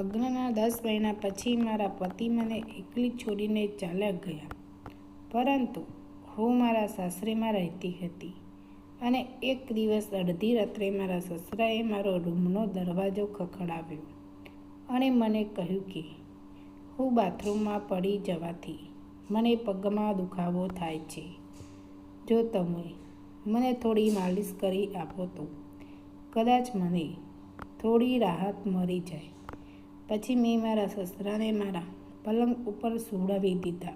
લગ્નના દસ મહિના પછી મારા પતિ મને એકલી છોડીને ચાલ્યા ગયા. પરંતુ હું મારા સાસરેમાં રહેતી હતી અને એક દિવસ અડધી રાત્રે મારા સસરાએ મારો રૂમનો દરવાજો ખખડાવ્યો અને મને કહ્યું કે, હું બાથરૂમમાં પડી જવાથી મને પગમાં દુખાવો થાય છે. જો તમે મને થોડી માલિશ કરી આપો તો કદાચ મને થોડી રાહત મળી જાય. પછી મેં મારા સસરાને મારા પલંગ ઉપર સુવડાવી દીધા.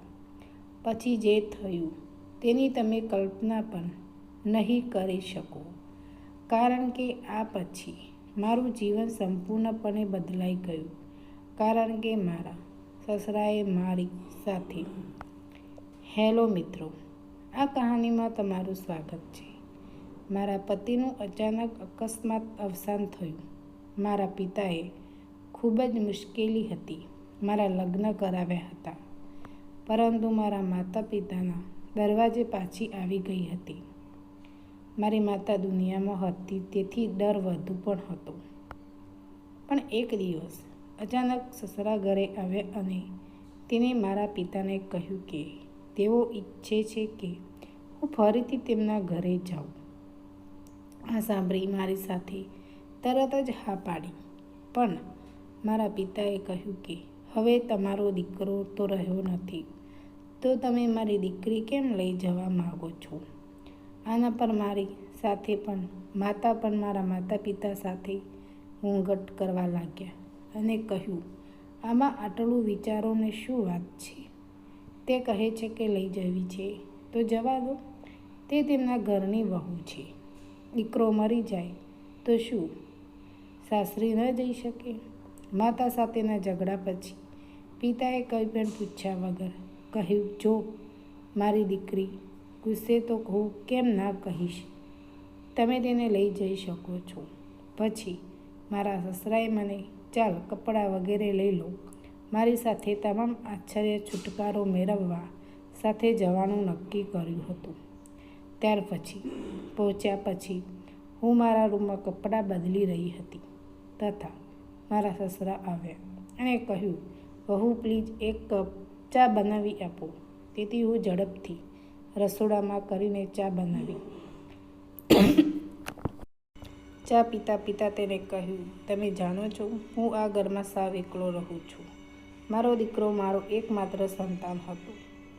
પછી જે થયું તેની તમે કલ્પના પણ નહીં કરી શકો. કારણ કે આ પછી મારું જીવન સંપૂર્ણપણે બદલાઈ ગયું. કારણ કે મારા સસરાએ મારી સાથે હેલો મિત્રો, આ કહાનીમાં તમારું સ્વાગત છે. મારા પતિનું અચાનક અકસ્માત અવસાન થયું. મારા પિતાએ ખૂબ જ મુશ્કેલી હતી મારા લગ્ન કરાવ્યા હતા. પરંતુ મારા માતા પિતાના દરવાજે પાછી આવી ગઈ હતી. મારી માતા દુનિયામાં હતી, તેથી ડર વધુ પણ હતો. પણ એક દિવસ અચાનક સસરા ઘરે આવ્યા અને તેને મારા પિતાને કહ્યું કે, તેઓ ઈચ્છે છે કે હું ફરીથી તેમના ઘરે જાઉં. આ સાંભળી મારી સાથે તરત જ હા પાડી. પણ મારા પિતાએ કહ્યું કે, હવે તમારો દીકરો તો રહ્યો નથી. તો તમે મારી દીકરી કેમ લઈ જવા માગો છો? આના પર મારી સાથે પણ, માતા પણ મારા માતા પિતા સાથે ઘૂંઘટ કરવા લાગ્યા અને કહ્યું, આમાં આટલું વિચારોને શું વાત છે? તે કહે છે કે લઈ જવી છે. તો જવા દો. તે તેમના ઘરની વહુ છે. દીકરો મરી જાય તો શું? સાસરી ન જઈ શકે? માતા સાથેના ઝઘડા પછી પિતાએ કંઈ પણ પૂછ્યા વગર કહ્યું, જો મારી દીકરી ગુસ્સે તો હું કેમ ના કહીશ? તમે તેને લઈ જઈ શકો છો. પછી મારા સસરાએ મને, ચાલ, કપડાં વગેરે લઈ લો. મારી સાથે તમામ આશ્ચર્ય છુટકારો મેળવવા સાથે જવાનું નક્કી કર્યું હતું. ત્યાર પછી, પહોંચ્યા પછી હું મારા રૂમમાં કપડાં બદલી રહી હતી તથા મારા સસરા આવ્યા અને કહ્યું બહુ પ્લીઝ એક કપ ચા બનાવી આપો. તેથી હું ઝડપથી રસોડામાં કરીને ચા બનાવી. ચા પીતા પીતા તેને કહ્યું, તમે જાણો છો, હું આ ઘરમાં સાવ એકલો રહું છું. મારો દીકરો મારો એકમાત્ર સંતાન હતો.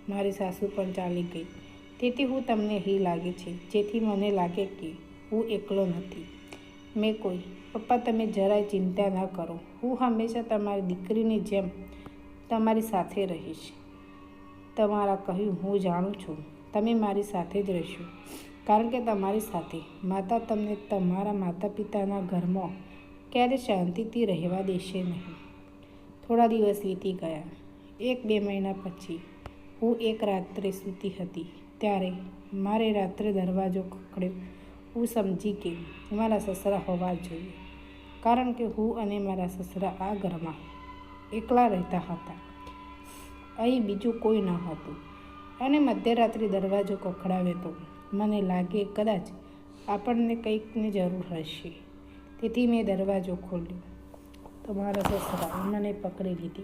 મારી સાસુ પણ ચાલી ગઈ. તેથી હું તમને હી લાગે છે, જેથી મને લાગે કે હું એકલો નથી. મેં કોઈ. પપ્પા, તમે જરાય ચિંતા ન કરો. હું હંમેશા તમારી દીકરીની જેમ તમારી સાથે રહીશ. તમારા કહ્યું હું જાણું છું. તમે મારી સાથે જ રહેશો. કારણ કે તમારી સાથે માતા તમને તમારા માતા પિતાના ઘરમાં ક્યારે શાંતિથી રહેવા દેશે નહીં. થોડા દિવસ વીતી ગયા. એક બે મહિના પછી હું એક રાત્રે સૂતી હતી. ત્યારે મારે રાત્રે દરવાજો ખખડ્યો. હું સમજી કે મારા સસરા હોવા જોઈએ, કારણ કે હું અને મારા સસરા આ ઘરમાં એકલા રહેતા હતા. અહીં બીજું કોઈ ન હતું. અને મધ્યરાત્રિ દરવાજો કખડાવે તો મને લાગે કદાચ આપણને કંઈકની જરૂર હશે. તેથી મેં દરવાજો ખોલ્યો. તો મારા સસરા મને પકડી લીધી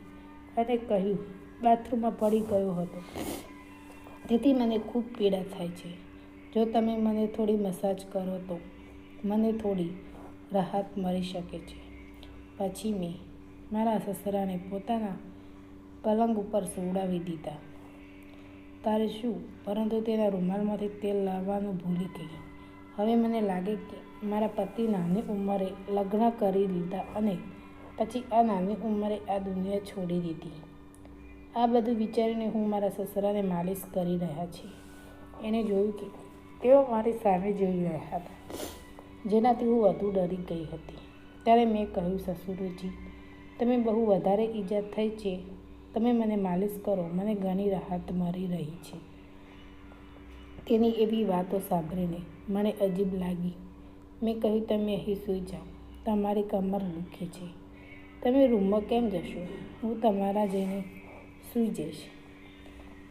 અને કહ્યું, બાથરૂમમાં પડી ગયો હતો. તેથી મને ખૂબ પીડા થાય છે. જો તમે મને થોડી મસાજ કરો તો મને થોડી રાહત મળી શકે છે. પછી મેં મારા સસરાને પોતાના પલંગ ઉપર સુવડાવી દીધા. તારે શું? પરંતુ તેના રૂમાલમાંથી તેલ લાવવાનું ભૂલી ગઈ. હવે મને લાગે કે મારા પતિ નાની ઉંમરે લગ્ન કરી લીધા અને પછી આ નાની ઉંમરે આ દુનિયા છોડી દીધી. આ બધું વિચારીને હું મારા સસરાને માલિશ કરી રહ્યા છીએ. એણે જોયું કે તેઓ મારી સામે જોઈ રહ્યા હતા, જેનાથી હું વધુ ડરી ગઈ હતી. ત્યારે મેં કહ્યું, સસુરજી, તમે બહુ વધારે ઈજા થઈ છે. તમે મને માલિશ કરો, મને ઘણી રાહત મળી રહી છે. તેની એવી વાતો સાંભળીને મને અજીબ લાગી. મેં કહ્યું, તમે અહીં સૂઈ જાઓ. તમારી કમર દુખે છે. તમે રૂમમાં કેમ જશો? હું તમારા જઈને સૂઈ જઈશ.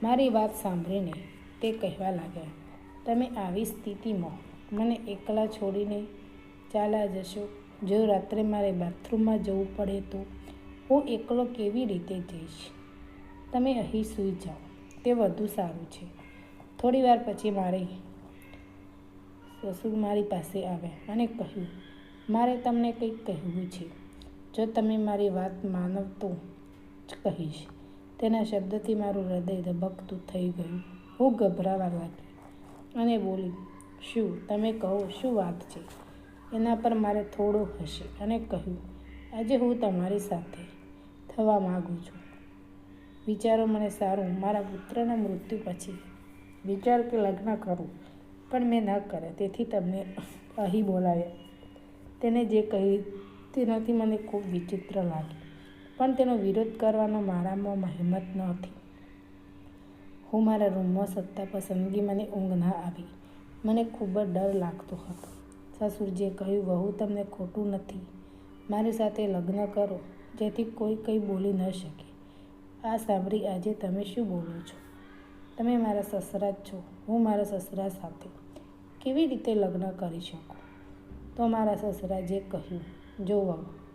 મારી વાત સાંભળીને તે કહેવા લાગ્યા. તમે આવી સ્થિતિમાં મને એકલા છોડીને ચાલ્યા જશો? જો રાત્રે મારે બાથરૂમમાં જવું પડે તો હું એકલો કેવી રીતે જઈશ? તમે અહીં સૂઈ જાઓ, તે વધુ સારું છે. થોડી વાર પછી મારે સસુર મારી પાસે આવ્યા અને કહ્યું, મારે તમને કંઈક કહેવું છે. જો તમે મારી વાત માનવ તો જ કહીશ. તેના શબ્દથી મારું હૃદય ધબકતું થઈ ગયું. હું ગભરાવા લાગી અને બોલી, શું તમે કહો, શું વાત છે? એના પર મારે થોડો હશે. અને કહ્યું, આજે હું તમારી સાથે થવા માગું છું. વિચારો મને સારું, મારા પુત્રના મૃત્યુ પછી વિચાર કે લગ્ન કરું, પણ મેં ન કર્યા તેથી તમને અહીં બોલાવ્યા. તેને જે કહી, તેનાથી મને ખૂબ વિચિત્ર લાગ્યું. પણ તેનો વિરોધ કરવાનો મારામાં હિંમત નહોતી. હું મારા રૂમમાં સત્તા પસંદગી મને ઊંઘ ના આવી. મને ખૂબ જ ડર લાગતો હતો. સસુરજીએ કહ્યું, વહુ, તમને ખોટું નથી. મારી સાથે લગ્ન કરો, જેથી કોઈ કંઈ બોલી ન શકે. આ સાંભળી આજે તમે શું બોલો છો? તમે મારા સસરા જ છો. હું મારા સસરા સાથે કેવી રીતે લગ્ન કરી શકું? તો મારા સસરાજે કહ્યું, જો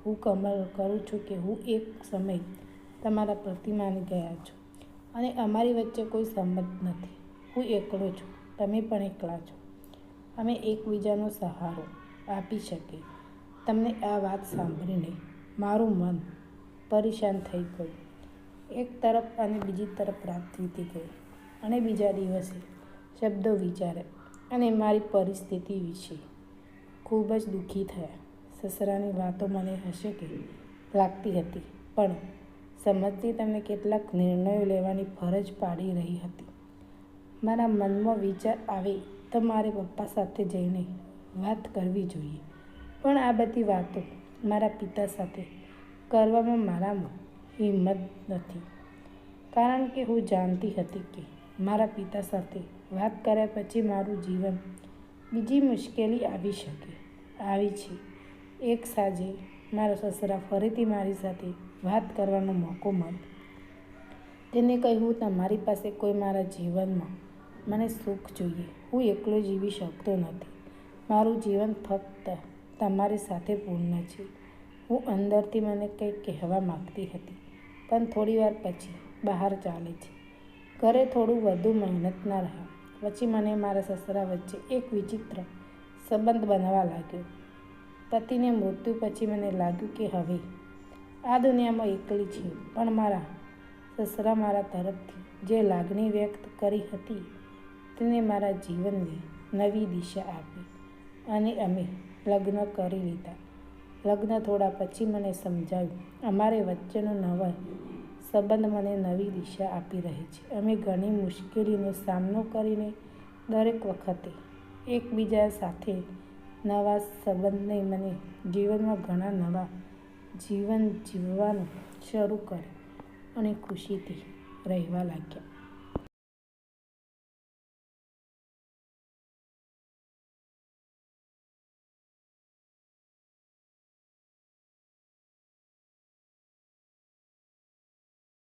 હું કમર કરું છું કે હું એક સમય તમારા પ્રતિમાની ગયા છું. અને અમારી વચ્ચે કોઈ સંમત નથી. હું એકલો છું. તમે પણ એકલા છો. અમે એકબીજાનો સહારો આપી શકીએ. તમને આ વાત સાંભળીને મારું મન પરેશાન થઈ ગયું. એક તરફ અને બીજી તરફ રાત વીતી ગઈ અને બીજા દિવસે શબ્દો વિચારે અને મારી પરિસ્થિતિ વિશે ખૂબ જ દુઃખી થયા. સસરાની વાતો મને હશે કે લાગતી હતી, પણ સમજતી તમને કેટલાક નિર્ણયો લેવાની ફરજ પાડી રહી હતી. મારા મનમાં વિચાર આવે તો મારે પપ્પા સાથે જઈને વાત કરવી જોઈએ. પણ આ બધી વાતો મારા પિતા સાથે કરવામાં મારામાં હિંમત નથી. કારણ કે હું જાણતી હતી કે મારા પિતા સાથે વાત કર્યા પછી મારું જીવન બીજી મુશ્કેલી આવી શકે, આવી છે. એક સાંજે મારા સસરા ફરીથી મારી સાથે વાત કરવાનો મોકો મળ્યો તેને કહ્યું તમારી પાસે કોઈ મારા જીવનમાં મને સુખ જોઈએ. હું એકલો જીવી શકતો નથી. મારું જીવન ફક્ત તમારી સાથે પૂર્ણ છે. હું અંદરથી મને કંઈક કહેવા માગતી હતી, પણ થોડી વાર પછી બહાર ચાલે છે. ઘરે થોડું વધુ મહેનત ના રહ્યા પછી મને મારા સસરા વચ્ચે એક વિચિત્ર સંબંધ બનાવવા લાગ્યો. પતિને મૃત્યુ પછી મને લાગ્યું કે હવે આ દુનિયામાં એકલી છે, પણ મારા સસરા મારા તરફથી જે લાગણી વ્યક્ત કરી હતી તેને મારા જીવનને નવી દિશા આપી અને અમે લગ્ન કરી લીધા. લગ્ન થોડા પછી મને સમજાયું, અમારે વચ્ચેનો નવા સંબંધ મને નવી દિશા આપી રહી છે. અમે ઘણી મુશ્કેલીનો સામનો કરીને દરેક વખતે એકબીજા સાથે નવા સંબંધને મને જીવનમાં ઘણા નવા જીવન જીવવાનું શરૂ કર્યું અને ખુશીથી રહેવા લાગ્યા.